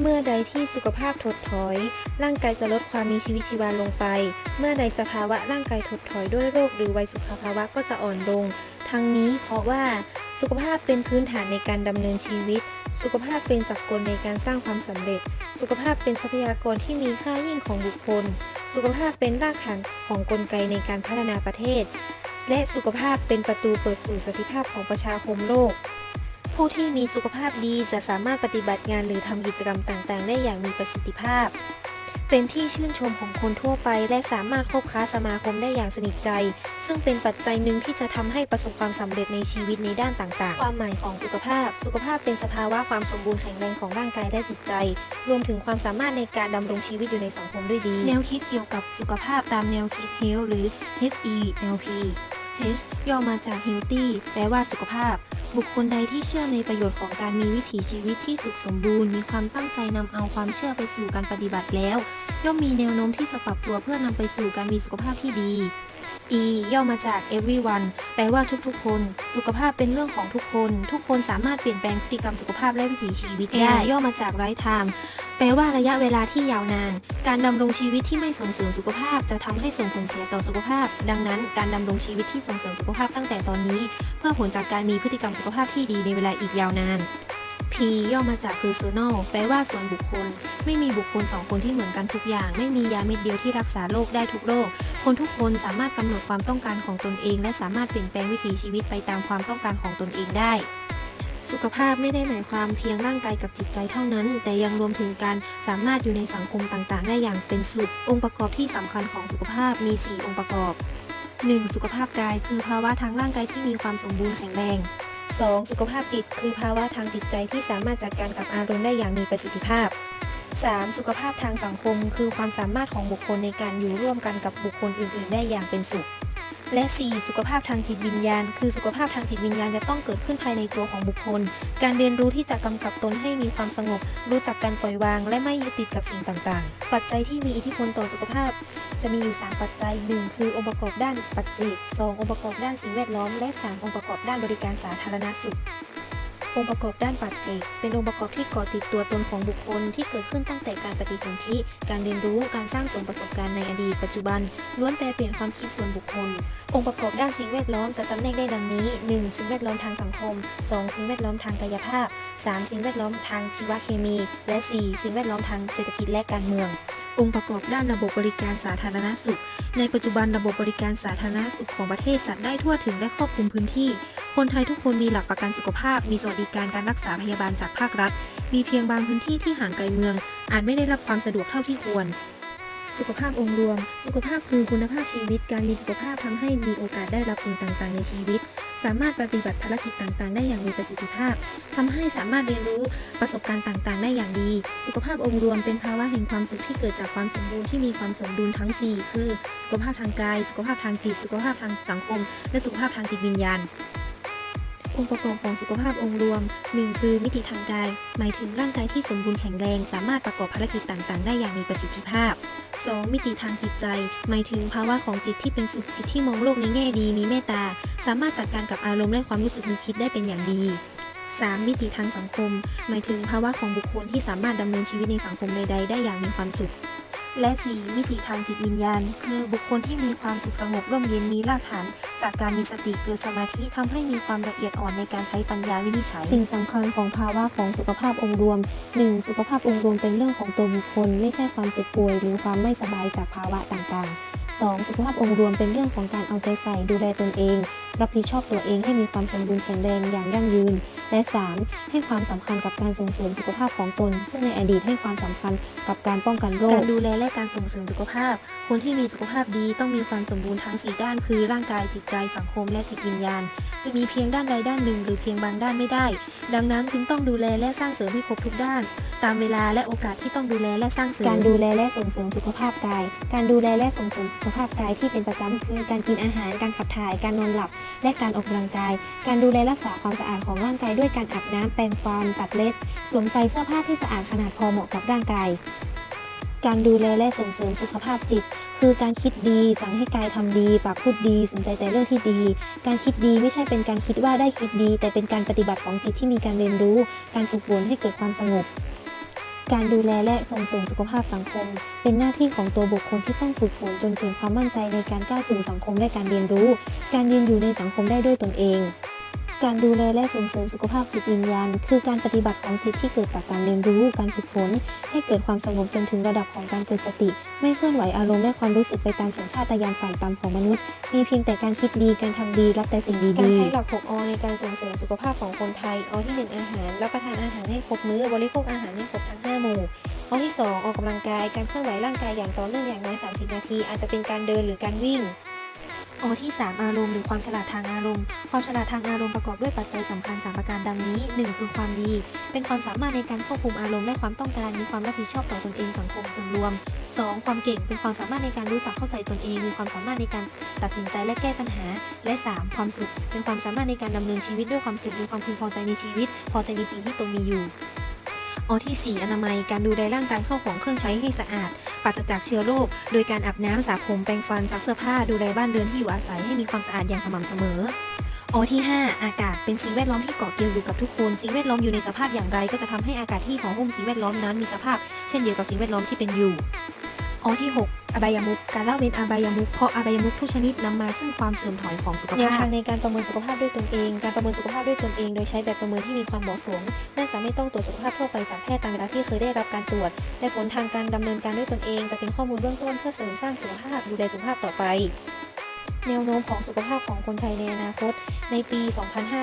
เมื่อใดที่สุขภาพถดถอย ร่างกายจะลดความมีชีวิตชีวาลงไป เมื่อใดสภาวะร่างกายถดถอยด้วยโรคหรือวัยสุขภาวะก็จะอ่อนลง ทั้งนี้เพราะว่าสุขภาพเป็นพื้นฐานในการดำเนินชีวิต สุขภาพเป็นจักรกลในการสร้างความสำเร็จ สุขภาพเป็นทรัพยากรที่มีค่ายิ่งของบุคคล สุขภาพเป็นรากฐานของกลไกในการพัฒนาประเทศ และสุขภาพเป็นประตูเปิดสู่สันติภาพของประชาคมโลก ผู้ที่มีสุขภาพดีจะสามารถปฏิบัติงานหรือทำกิจกรรมต่างๆ ได้อย่างมีประสิทธิภาพ เป็นที่ชื่นชมของคนทั่วไป และสามารถคบค้าสมาคมได้อย่างสนิทใจ ซึ่งเป็นปัจจัยหนึ่งที่จะทำให้ประสบความสำเร็จในชีวิตในด้านต่างๆ ความหมายของสุขภาพ สุขภาพเป็นสภาวะความสมบูรณ์แข็งแรงของร่างกายและจิตใจ รวมถึงความสามารถในการดำรงชีวิตอยู่ในสังคมด้วยดี แนวคิดเกี่ยวกับสุขภาพตามแนวคิด Health หรือ HELP H ย่อมาจาก Healthy แปลว่าสุขภาพ บุคคลใดที่เชื่อในประโยชน์ของการมีวิถีชีวิตที่สุขสมบูรณ์ มีความตั้งใจนำเอาความเชื่อไปสู่การปฏิบัติแล้ว ย่อมมีแนวโน้มที่จะปรับตัวเพื่อนำไปสู่การมีสุขภาพที่ดี E ย่อมาจาก everyone แปลว่าทุกๆ คน สุขภาพเป็นเรื่องของทุกคน ทุกคนสามารถเปลี่ยนแปลงพฤติกรรมสุขภาพและวิถีชีวิตได้ ย่อมาจาก right time แปลว่าระยะเวลาที่ยาวนาน การดำรงชีวิตที่ไม่ส่งเสริมสุขภาพ จะทำให้ส่งผลเสียต่อสุขภาพ ดังนั้น การดำรงชีวิตที่ส่งเสริมสุขภาพตั้งแต่ตอนนี้ เพื่อผลจากการมีพฤติกรรมสุขภาพที่ดีในเวลาอีกยาวนาน P ย่อมาจาก personal แปลว่าส่วนบุคคล ไม่มีบุคคลสองคนที่เหมือนกันทุกอย่าง ไม่มียาเม็ดเดียวที่รักษาโรคได้ทุกโรค คนทุกคนสามารถกำหนดความต้องการของตนเอง และสามารถเปลี่ยนแปลงวิถีชีวิตไปตามความต้องการของตนเองได้ สุขภาพไม่ได้หมายความเพียงร่างกายกับจิตใจเท่านั้น แต่ยังรวมถึงการสามารถอยู่ในสังคมต่างๆ ได้อย่างเป็นสุของค์ประกอบที่สำคัญของสุขภาพมี 4 องค์ประกอบ 1. สุขภาพกายคือภาวะทางร่างกายที่มีความสมบูรณ์แข็งแรง 2. สุขภาพจิต คือภาวะทางจิตใจที่สามารถจัดการกับอารมณ์ได้อย่างมีประสิทธิภาพ 3. สุขภาพทางสังคม คือความสามารถของบุคคลในการอยู่ร่วมกันกับบุคคลอื่น ๆ ได้อย่างเป็นสุข และ 4. สุขภาพทางจิตวิญญาณ คือสุขภาพทางจิตวิญญาณจะต้องเกิดขึ้นภายในตัวของบุคคล การเรียนรู้ที่จะกำกับตนให้มีความสงบ รู้จักการปล่อยวาง และไม่ยึดติดกับสิ่งต่างๆ ปัจจัยที่มีอิทธิพลต่อสุขภาพ จะมีอยู่ 3 ปัจจัย 1 คือองค์ประกอบด้านปัจเจก 2 องค์ประกอบด้านสิ่งแวดล้อม และ 3 องค์ประกอบด้านบริการสาธารณสุข องค์ประกอบด้านปัจเจก เป็นองค์ประกอบที่ก่อติดตัวตนของบุคคลที่เกิดขึ้นตั้งแต่การปฏิสนธิ การเรียนรู้ การสร้างสมประสบการณ์ในอดีตปัจจุบัน ล้วนแปลเปลี่ยนความคิดส่วนบุคคล องค์ประกอบด้านสิ่งแวดล้อมจะจำแนกได้ดังนี้ 1. สิ่งแวดล้อมทางสังคม 2. สิ่งแวดล้อมทางกายภาพ 3. สิ่งแวดล้อมทางชีวเคมี และ 4. สิ่งแวดล้อมทางเศรษฐกิจและการเมืององค์ประกอบด้านระบบบริการสาธารณสุข ในปัจจุบันระบบบริการสาธารณสุขของประเทศจัดได้ทั่วถึงและครอบคลุมพื้นที่ คนไทยทุกคนมีหลักประกันสุขภาพ มีสวัสดิการการรักษาพยาบาลจากภาครัฐ มีเพียงบางพื้นที่ที่ห่างไกลเมือง อาจไม่ได้รับความสะดวกเท่าที่ควร สุขภาพองค์รวม สุขภาพคือคุณภาพชีวิต การมีสุขภาพทำให้มีโอกาสได้รับสิ่งต่างๆ ในชีวิต สามารถปฏิบัติภารกิจต่างๆ ได้อย่างมีประสิทธิภาพทำให้สามารถเรียนรู้ประสบการณ์ต่างๆ ได้อย่างดี สุขภาพองค์รวมเป็นภาวะแห่งความสุขที่เกิดจากความสมบูรณ์ที่มีความสมดุลทั้ง 4 คือ สุขภาพทางกาย สุขภาพทางจิต สุขภาพทางสังคม และสุขภาพทางจิตวิญญาณ องค์ประกอบของสุขภาพองค์รวม 1. คือมิติทางกาย หมายถึงร่างกายที่สมบูรณ์แข็งแรง สามารถประกอบภารกิจต่างๆ ได้อย่างมีประสิทธิภาพ 2. มิติทางจิตใจ หมายถึงภาวะของจิตที่เป็นสุขจิตที่มองโลกในแง่ดี มีเมตตา สามารถจัดการกับอารมณ์และความรู้สึกนึกคิดได้เป็นอย่างดี 3. มิติทางสังคม หมายถึงภาวะของบุคคลที่สามารถดำเนินชีวิตในสังคมใดๆ ได้อย่างมีความสุข และ 4. มิติทางจิตวิญญาณ คือบุคคลที่มีความสุขสงบร่มเย็นมีรากฐาน จากการมีสติเกิดสมาธิทำให้มีความละเอียดอ่อนในการใช้ปัญญาวินิจฉัย สิ่งสำคัญของภาวะของสุขภาพองค์รวม 1. สุขภาพองค์รวมเป็นเรื่องของตัวบุคคล ไม่ใช่ความเจ็บป่วย หรือความไม่สบายจากภาวะต่างๆ 2. สุขภาพองค์รวมเป็นเรื่องของการเอาใจใส่ดูแลตนเอง รับผิดชอบตัวเองให้มีความสมบูรณ์แข็งแรงอย่างยั่งยืน และ 3. ให้ความสำคัญกับการส่งเสริมสุขภาพของตน ซึ่งในอดีตให้ความสำคัญกับการป้องกันโรค การดูแลและการส่งเสริมสุขภาพ คนที่มีสุขภาพดีต้องมีความสมบูรณ์ทั้ง 4 ด้าน คือร่างกายจิตใจสังคมและจิตวิญญาณ จะมีเพียงด้านใดด้านหนึ่ง หรือเพียงบางด้านไม่ได้ ดังนั้นจึงต้องดูแลและสร้างเสริมให้ครบทุกด้าน ตามเวลาและโอกาสที่ต้องดูแลและสร้างเสริม การดูแลและส่งเสริมสุขภาพกาย การดูแลและส่งเสริมสุขภาพกายที่เป็นประจำคือ การกินอาหาร การขับถ่าย การนอนหลับและการออกกำลังกาย การดูแลรักษาความสะอาดของร่างกายด้วยการอาบน้ำแปรงฟันตัดเล็บสวมใส่เสื้อผ้าที่สะอาดขนาดพอเหมาะกับร่างกาย การดูแลและส่งเสริมสุขภาพจิต คือการคิดดีสั่งให้กายทำดี ปากพูดดีสนใจแต่เรื่องที่ดี การคิดดีไม่ใช่เป็นการคิดว่าได้คิดดี แต่เป็นการปฏิบัติของจิตที่มีการเรียนรู้ การฝึกฝนให้เกิดความสงบ การดูแลและส่งเสริมสุขภาพสังคม เป็นหน้าที่ของตัวบุคคลที่ต้องฝึกฝนจนเกิดความมั่นใจในการก้าวสู่สังคมและการเรียนรู้ การยืนอยู่ในสังคมได้ด้วยตนเอง การดูแลและส่งเสริมสุขภาพจิตวิญญาณ คือการปฏิบัติของจิตที่เกิดจากการเรียนรู้การฝึกฝน ให้เกิดความสงบจนถึงระดับของการเกิดสติ ไม่เคลื่อนไหวอารมณ์และความรู้สึกไปตามสัญชาตญาณฝ่ายต่ำของมนุษย์ มีเพียงแต่การคิดดีการทำดีรับแต่สิ่งดีๆการใช้หลัก 6 อ ในการส่งเสริมสุขภาพของคนไทยอที่ 1 อาหารรับประทานอาหารให้ครบมื้อบริโภคอาหารให้ครบทั้ง5หมู่อที่ 2 ออกกำลังกายการเคลื่อนไหวร่างกายอย่างต่อเนื่องอย่างน้อย 30 นาที อาจจะเป็นการเดินหรือการวิ่ง โอที่ 3 อารมณ์หรือความฉลาดทางอารมณ์ ความฉลาดทางอารมณ์ประกอบด้วยปัจจัยสำคัญ3ประการดังนี้ 1 คือความดี เป็นความสามารถในการควบคุมอารมณ์และความต้องการ มีความรับผิดชอบต่อตนเองสังคมส่วนรวม 2. ความเก่ง เป็นความสามารถในการรู้จักเข้าใจตนเอง มีความสามารถในการตัดสินใจและแก้ปัญหา และ 3. ความสุข เป็นความสามารถในการดำเนินชีวิตด้วยความสุข มีความพึงพอใจในชีวิต พอใจในสิ่งที่ตนมีอยู่ อที่ 4 อนามัย การดูแลร่างกายเข้าของเครื่องใช้ให้สะอาด ปราศจากเชื้อโรค โดยการอาบน้ำสระผม แปรงฟัน ซักเสื้อผ้า ดูแลบ้านเรือนที่อยู่อาศัยให้มีความสะอาดอย่างสม่ำเสมออที่ 5 อากาศเป็นสิ่งแวดล้อมที่เกาะเกี่ยวอยู่กับทุกคน สิ่งแวดล้อมอยู่ในสภาพอย่างไร ก็จะทำให้อากาศที่ห่อหุ้มสิ่งแวดล้อมนั้นมีสภาพ เช่นเดียวกับสิ่งแวดล้อมที่เป็นอยู่อที่ 6 อบายามุขการเล่าเว้นอบายามุขเพราะอบายามุขทุกชนิดนำมาซึ่งความเสื่อมถอยของสุขภาพแนวทางในการประเมินสุขภาพด้วยตนเอง การประเมินสุขภาพด้วยตนเอง โดยใช้แบบประเมินที่มีความเหมาะสม น่าจะไม่ต้องตรวจสุขภาพทั่วไปจากแพทย์ตามเวลาที่เคยได้รับการตรวจแต่ผลทางการดำเนินการด้วยตนเอง จะเป็นข้อมูลเบื้องต้นเพื่อเสริมสร้างสุขภาพดูแลสุขภาพต่อไป แนวโน้มของสุขภาพของคนไทยในอนาคต ในปี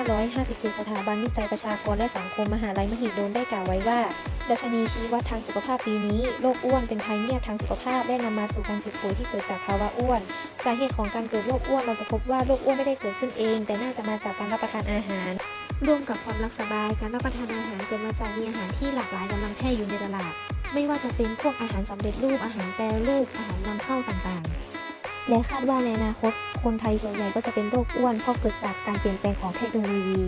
2557 สถาบันวิจัยประชากรและสังคมมหาลัยมหิดลได้กล่าวไว้ว่าดัชนีชี้วัดทางสุขภาพปีนี้โรคอ้วนเป็นภัยเงียบทางสุขภาพและนำมาสู่การเจ็บป่วยที่เกิดจากภาวะอ้วน สาเหตุของการเกิดโรคอ้วนเราจะพบว่าโรคอ้วนไม่ได้เกิดขึ้นเอง แต่น่าจะมาจากการรับประทานอาหาร ร่วมกับความรักสบาย การรับประทานอาหารเกิดมาจากมีอาหารที่หลากหลายกำลังแพร่อยู่ในตลาด ไม่ว่าจะเป็นพวกอาหารสำเร็จรูปอาหารแปรรูปอาหารนำเข้าต่างๆ และคาดว่าในอนาคตคนไทยส่วนใหญ่ก็จะเป็นโรคอ้วนเพราะเกิดจากการเปลี่ยนแปลงของเทคโนโลยี